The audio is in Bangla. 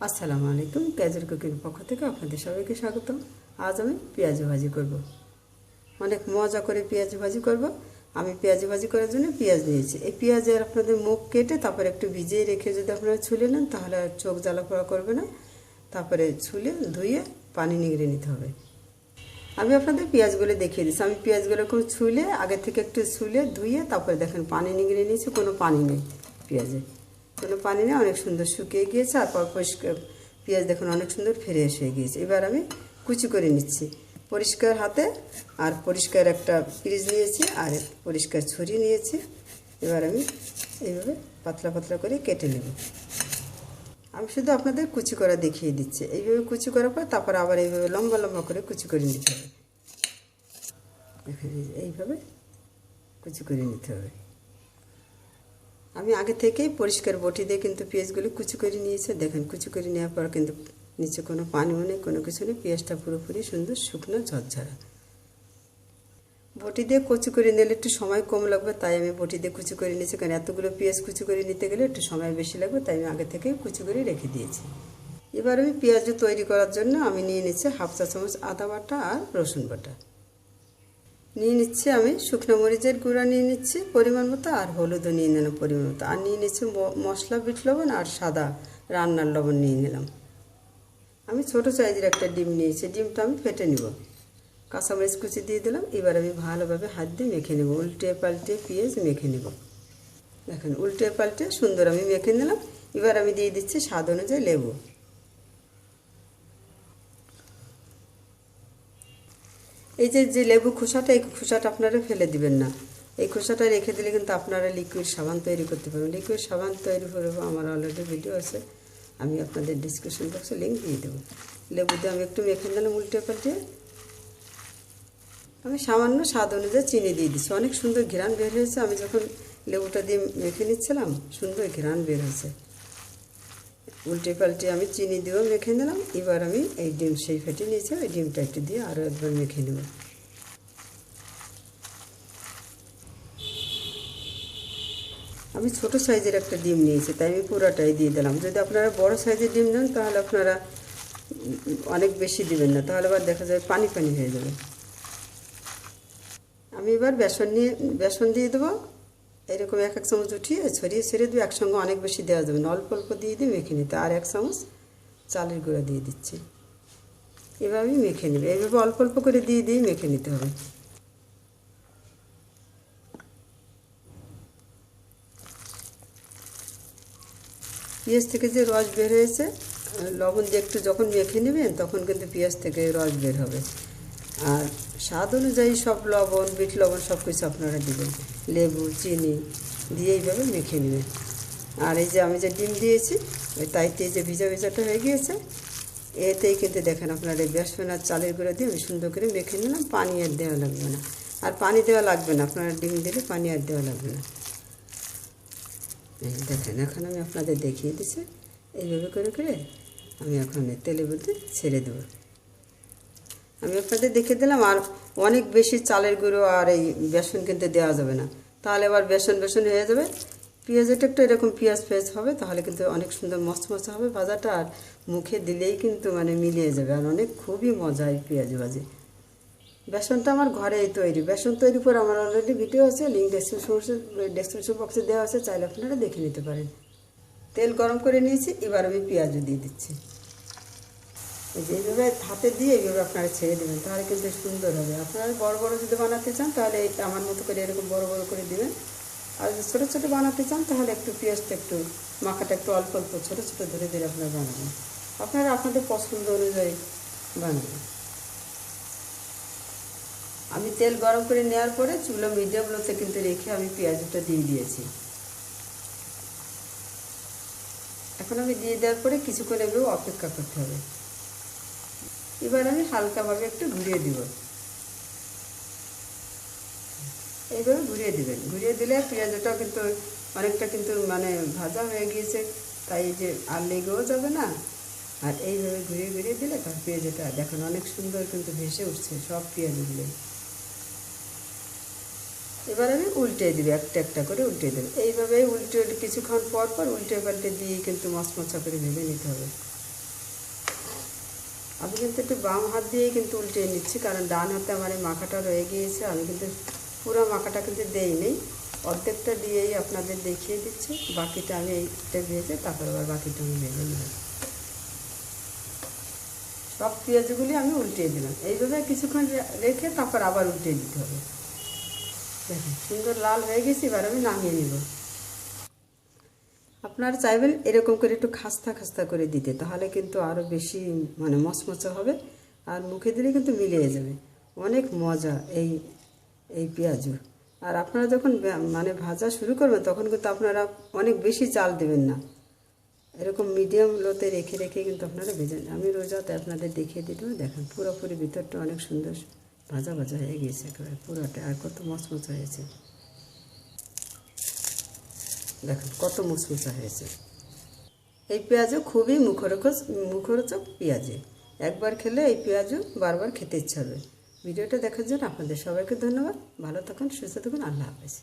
আসসালামু আলাইকুম, পেঁয়াজের কুকিং পক্ষ থেকে আপনাদের সবাইকে স্বাগতম। আজ আমি পেঁয়াজ ভাজি করব। অনেক মজা করে পেঁয়াজ ভাজি করব। আমি পেঁয়াজ ভাজি করার জন্য পেঁয়াজ নিয়েছি। এই পেঁয়াজের আপনাদের মুখ কেটে তারপরে একটু ভিজিয়ে রেখে যদি আপনারা ছুলে নেন, তাহলে আর চোখ জ্বালা পোড়া করবে না। তারপরে ছুলে ধুয়ে পানি নিগড়ে নিতে হবে। আমি আপনাদের পেঁয়াজগুলো দেখিয়ে দিচ্ছি। আমি পেঁয়াজগুলো খুব ছুলে, আগে থেকে একটু ছুলে ধুয়ে তারপরে দেখেন পানি নিগড়ে নিয়েছি, কোনো পানি নেই পেঁয়াজে। কোনো পানি নেই অনেক সুন্দর শুকিয়ে গিয়েছে, আর পর পরিষ্কার পেঁয়াজ দেখুন অনেক সুন্দর ফ্রেশ হয়ে গিয়েছে। এবার আমি কুচি করে নিচ্ছি। পরিষ্কার হাতে, আর পরিষ্কার একটা ফ্রিজ নিয়েছি, আর পরিষ্কার ছুরি নিয়েছি। এবার আমি এইভাবে পাতলা পাতলা করে কেটে নেব। আমি শুধু আপনাদের কুচি করা দেখিয়ে দিচ্ছি। এইভাবে কুচি করার পর তারপর আবার এইভাবে লম্বা লম্বা করে কুচি করে নিতে হবে। এইভাবে কুচি করে নিতে হবে। আমি আগে থেকেই পরিষ্কার বটি দিয়ে কিন্তু পেঁয়াজগুলো কুচি করে নিয়েছে। দেখেন, কুচি করে নেওয়ার পর কিন্তু নিচে কোনো পানিও নেই, কোনো কিছু নেই। পেঁয়াজটা পুরোপুরি সুন্দর শুকনো ঝরঝরা। বটি দিয়ে কুচি করে নিলে একটু সময় কম লাগবে, তাই আমি বটি দিয়ে কুচি করে নিয়েছি। কারণ এতগুলো পেঁয়াজ কুচি করে নিতে গেলে একটু সময় বেশি লাগবে, তাই আমি আগে থেকেই কুচি করে রেখে দিয়েছি। এবার আমি পেঁয়াজ তৈরি করার জন্য আমি নিয়ে নিচ্ছি হাফ চা চামচ আদা বাটা আর রসুন বাটা। নিয়ে নিচ্ছি আমি। শুকনো মরিচের গুঁড়া নিয়ে নিচ্ছি। পরিমাণ মতো আর হলুদও নিয়ে নিলাম পরিমাণ মতো। আর নিয়ে নিচ্ছি মশলা, বিট লবণ আর সাদা রান্নার লবণ নিয়ে নিলাম। আমি ছোটো সাইজের একটা ডিম নিয়েছি। ডিমটা আমি ফেটে নিব। কাঁচামরিচ কুচি দিয়ে দিলাম। এবার আমি ভালোভাবে হাত দিয়ে মেখে নেব। উল্টে পাল্টে পেঁয়াজ মেখে নেব। দেখেন, উল্টে পাল্টে সুন্দর আমি মেখে নিলাম। এবার আমি দিয়ে দিচ্ছি স্বাদ অনুযায়ী লেবু। এই যে যে লেবু খোসাটা, এই খোসাটা আপনারা ফেলে দিবেন না। এই খোসাটা রেখে দিলে কিন্তু আপনারা লিকুইড সাবান তৈরি করতে পারবেন। লিকুইড সাবান তৈরি করব আমার অলরেডি ভিডিও আছে। আমি আপনাদের ডিসক্রিপশন বক্সে লিঙ্ক দিয়ে দেবো। লেবু দিয়ে আমি একটু মেখে নিলাম, উল্টে পাল্টে। আমি সামান্য স্বাদ অনুযায়ী চিনি দিয়ে দিচ্ছি অনেক সুন্দর ঘ্রাণ বের হয়েছে। আমি যখন লেবুটা দিয়ে মেখে নিচ্ছিলাম, সুন্দর ঘ্রাণ বের হয়েছে। উল্টে পাল্টে আমি চিনি দিয়েও মেখে নিলাম। এবার আমি এই ডিম সেই ফেটে নিয়েছি, ওই ডিমটা একটু দিয়ে আরও একবার মেখে নেব। আমি ছোট সাইজের একটা ডিম নিয়েছি, তাই আমি পুরাটাই দিয়ে দিলাম। যদি আপনারা বড় সাইজের ডিম নেন, তাহলে আপনারা অনেক বেশি দিবেন না। তাহলে আবার দেখা যায় পানি পানি হয়ে যাবে। আমি এবার বেসন নিয়ে, বেসন দিয়ে দেবো। এরকম এক এক চামচ উঠিয়ে ছড়িয়ে ছড়িয়ে দিয়ে একসঙ্গে অনেক বেশি দেওয়া যাবে অল্প অল্প দিয়ে দিয়ে মেখে নিতে আর এক চামচ চালের গুঁড়া দিয়ে দিচ্ছি। এভাবেই মেখে নেবে। এইভাবে অল্প অল্প করে দিয়ে দিয়ে মেখে নিতে হবে। পেঁয়াজ থেকে যে রস বের হয়েছে, লবণ দিয়ে একটু যখন মেখে নেবেন, তখন কিন্তু পেঁয়াজ থেকে রস বের হবে। আর স্বাদ অনুযায়ী সব লবণ, বিট লবণ সব কিছু আপনারা দেবেন। লেবু, চিনি দিয়ে এইভাবে মেখে নেবেন। আর এই যে আমি যে ডিম দিয়েছি, ওই তাইতে যে ভিজা ভিজাটা হয়ে গিয়েছে এতেই কিন্তু দেখেন আপনারা বেসন আর চালের গুঁড়ো দিয়ে আমি সুন্দর করে মেখে নিলাম, পানি আর দেওয়া লাগবে না। আর পানি দেওয়া লাগবে না, আপনারা ডিম দিলে পানি আর দেওয়া লাগবে না। দেখেন, এখন আমি আপনাদের দেখিয়ে দিচ্ছি। এইভাবে করে করে আমি এখন তেলে বলতে ছেড়ে দেবো। আমি আপনাদের দেখে দিলাম, আর অনেক বেশি চালের গুঁড়ো আর এই বেসন কিন্তু দেওয়া যাবে না। তাহলে আবার বেসন বেসন হয়ে যাবে। পেঁয়াজটা একটু এরকম পেঁয়াজ পেঁয়াজ হবে, তাহলে কিন্তু অনেক সুন্দর মচমচে হবে ভাজাটা, আর মুখে দিলেই কিন্তু মানে মিলিয়ে যাবে। আর অনেক খুবই মজা এই পেঁয়াজ ভাজি। বেসনটা আমার ঘরেই তৈরি। বেসন তৈরি করে আমার অলরেডি ভিডিও আছে লিঙ্ক ডেসক্রিপশন ডেসক্রিপশন বক্সে দেওয়া আছে, চাইলে আপনারা দেখে নিতে পারেন। তেল গরম করে নিয়েছি, এবার আমি পেঁয়াজও দিয়ে দিচ্ছি। এইভাবে হাতে দিয়ে এইভাবে আপনারা ছেড়ে দেবেন, তাহলে কিন্তু সুন্দর হবে। আপনারা বড় বড় যদি বানাতে চান, তাহলে আমার মতো করে এরকম বড় বড় করে দিবেন। আর যদি ছোটো ছোটো বানাতে চান, তাহলে একটু পেঁয়াজটা একটু মাখাটা একটু অল্প অল্প ছোটো ছোটো ধরে ধরে আপনারা বানাবেন। আপনারা আপনাদের পছন্দ অনুযায়ী বানাবেন। আমি তেল গরম করে নেওয়ার পরে চুলো মিডিয়ামগুলোতে কিন্তু রেখে আমি পেঁয়াজটা দিয়ে দিয়েছি। এখন আমি দিয়ে দেওয়ার পরে কিছুক্ষণ এগুলো অপেক্ষা করতে হবে। এবার আমি হালকাভাবে একটু ঘুরিয়ে দিব। এইভাবে ঘুরিয়ে দিবেন। ঘুরিয়ে দিলে পেঁয়াজটাও কিন্তু অনেকটা কিন্তু মানে ভাজা হয়ে গিয়েছে, তাই যে আর লেগেও যাবে না। আর এইভাবে ঘুরিয়ে ঘুরিয়ে দিলে তার পেঁয়াজটা দেখেন অনেক সুন্দর কিন্তু ভেসে উঠছে সব পেঁয়াজগুলো। এবার আমি উল্টে দিবি, একটা একটা করে উল্টে দেবে। এইভাবে উল্টে কিছুক্ষণ পর পর উল্টে পাল্টে দিয়ে কিন্তু মচমচা করে ভেবে নিতে হবে। আমি কিন্তু একটু বাম হাত দিয়েই কিন্তু উল্টিয়ে নিচ্ছি, কারণ ডান হাতে আমার এই মাখাটা রয়ে গিয়েছে। আমি কিন্তু পুরো মাখাটা কিন্তু দেই নেই অর্ধেকটা দিয়েই আপনাদের দেখিয়ে দিচ্ছি। বাকিটা আমি এইটা ভেজে তারপর আবার বাকিটা আমি ভেজে নেব। সব পেঁয়াজগুলি আমি উল্টিয়ে দিলাম। এইভাবে কিছুক্ষণ রেখে তারপর আবার উল্টিয়ে দিতে হবে। দেখুন, সুন্দর লাল হয়ে গেছে, এবার আমি নামিয়ে নেব। আপনারা চাইবেন এরকম করে একটু খাস্তা খাস্তা করে দিতে, তাহলে কিন্তু আরও বেশি মানে মচমচে হবে আর মুখে দিলে কিন্তু মিলিয়ে যাবে। অনেক মজা এই এই পেঁয়াজু। আর আপনারা যখন মানে ভাজা শুরু করবেন, তখন কিন্তু আপনারা অনেক বেশি চাল দেবেন না। এরকম মিডিয়াম লোতে রেখে রেখে কিন্তু আপনারা ভেজেন আমি রোজাতে আপনাদের দেখিয়ে দিতে দেখেন পুরোপুরি ভিতরটা অনেক সুন্দর ভাজা ভাজা হয়ে গিয়েছে একেবারে পুরোটা, আর কত মচমচা হয়েছে। দেখেন, কত মুচমুচা হয়েছে। এই পেঁয়াজও খুবই মুখরোচক মুখরোচক পেঁয়াজে একবার খেলে এই পেঁয়াজও বারবার খেতে ইচ্ছা হবে। ভিডিওটা দেখার জন্য আপনাদের সবাইকে ধন্যবাদ। ভালো থাকুন, সুস্থ থাকুন, আল্লাহ হাফেজ।